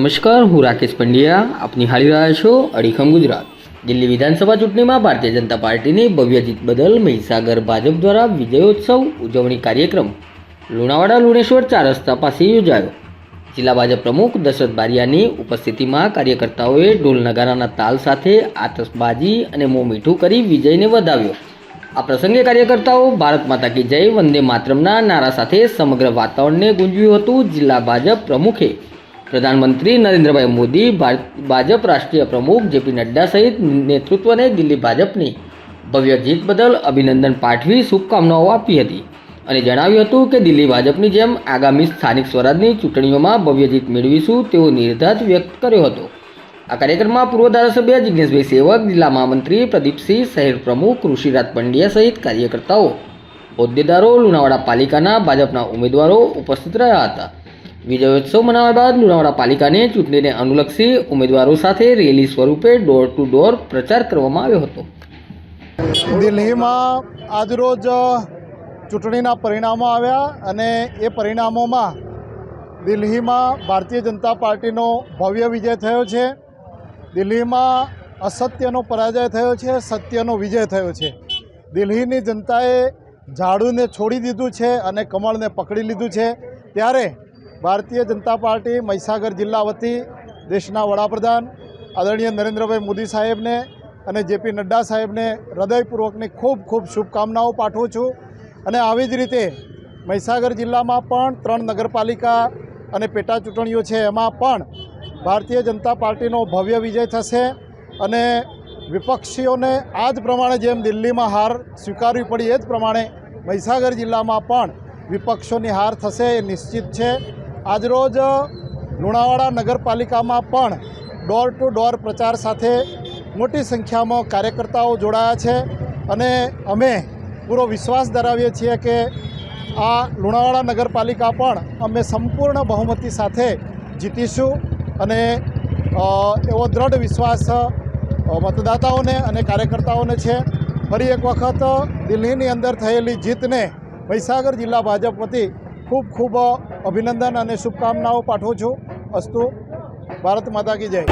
નમસ્કાર, હું રાકેશ પંડ્યા. આપ નિહાળી રહ્યા છો અડીખમ ગુજરાત. દિલ્હી વિધાનસભા ચૂંટણીમાં ભારતીય જનતા પાર્ટીની ભવ્ય જીત બદલ મહીસાગર ભાજપ દ્વારા વિજયોત્સવ ઉજવણી કાર્યક્રમ લુણાવાડા, લુણેશ્વર ચાર રસ્તા પાસે યોજાયો. જિલ્લા ભાજપ પ્રમુખ દશરથ બારિયાની ઉપસ્થિતિમાં કાર્યકર્તાઓએ ઢોલ નગારાના તાલ સાથે આતશબાજી અને મોં મીઠું કરી વિજયને વધાવ્યો. આ પ્રસંગે કાર્યકર્તાઓ ભારત માતા કી જય વંદે માતરમના નારા સાથે સમગ્ર વાતાવરણને ગુંજવ્યું હતું. જિલ્લા ભાજપ પ્રમુખે પ્રધાનમંત્રી નરેન્દ્રભાઈ મોદી ભાજપ રાષ્ટ્રીય પ્રમુખ જેપી નડ્ડા સહિત નેતૃત્વને દિલ્હી ભાજપની ભવ્ય જીત બદલ અભિનંદન પાઠવી શુભકામનાઓ આપી હતી અને જણાવ્યું હતું કે દિલ્હી ભાજપની જેમ આગામી સ્થાનિક સ્વરાજની ચૂંટણીઓમાં ભવ્ય જીત મેળવીશું તેવો નિર્ધાર વ્યક્ત કર્યો હતો. આ કાર્યક્રમમાં પૂર્વ ધારાસભ્ય જિજ્ઞેશભાઈ સેવક, જિલ્લા મહામંત્રી પ્રદીપસિંહ, શહેર પ્રમુખ ઋષિરાજ પંડ્યા સહિત કાર્યકર્તાઓ, હોદ્દેદારો, લુણાવાડા પાલિકાના ભાજપના ઉમેદવારો ઉપસ્થિત રહ્યા હતા. વિજયોત્સવ મનાવ્યા બાદ લુણાવાડા પાલિકાને ચૂંટણીને અનુલક્ષી ઉમેદવારો સાથે રેલી સ્વરૂપે ડોર ટુ ડોર પ્રચાર કરવામાં આવ્યો હતો. દિલ્હીમાં આજરોજ ચૂંટણીના પરિણામો આવ્યા અને એ પરિણામોમાં દિલ્હીમાં ભારતીય જનતા પાર્ટીનો ભવ્ય વિજય થયો છે. દિલ્હીમાં અસત્યનો પરાજય થયો છે, સત્યનો વિજય થયો છે. દિલ્હીની જનતાએ ઝાડુને છોડી દીધું છે અને કમળને પકડી લીધું છે. ત્યારે ભારતીય જનતા પાર્ટી મહીસાગર જિલ્લા વતી દેશના વડાપ્રધાન આદરણીય નરેન્દ્રભાઈ મોદી સાહેબને અને જેપી નડ્ડા સાહેબને હૃદયપૂર્વકની ખૂબ ખૂબ શુભકામનાઓ પાઠવું છું. અને આવી જ રીતે મહીસાગર જિલ્લામાં પણ ત્રણ નગરપાલિકા અને પેટા ચૂંટણીઓ છે, એમાં પણ ભારતીય જનતા પાર્ટીનો ભવ્ય વિજય થશે અને વિપક્ષીઓને આ જ પ્રમાણે જેમ દિલ્હીમાં હાર સ્વીકારવી પડી એ જ પ્રમાણે મહીસાગર જિલ્લામાં પણ વિપક્ષોની હાર થશે એ નિશ્ચિત છે. આજરોજ લુણાવાડા નગરપાલિકામાં પણ ડોર ટુ ડોર પ્રચાર સાથે મોટી સંખ્યામાં કાર્યકર્તાઓ જોડાયા છે અને અમે પૂરો વિશ્વાસ ધરાવીએ છીએ કે આ લુણાવાડા નગરપાલિકા પણ અમે સંપૂર્ણ બહુમતી સાથે જીતીશું અને એવો દ્રઢ વિશ્વાસ મતદાતાઓને અને કાર્યકર્તાઓને છે. ફરી એક વખત દિલ્હીની અંદર થયેલી જીતને મહીસાગર જિલ્લા ભાજપ વતી ખૂબ ખૂબ અભિનંદન અને શુભકામનાઓ પાઠવું છું. અસ્તુ. ભારત માતા કી જય.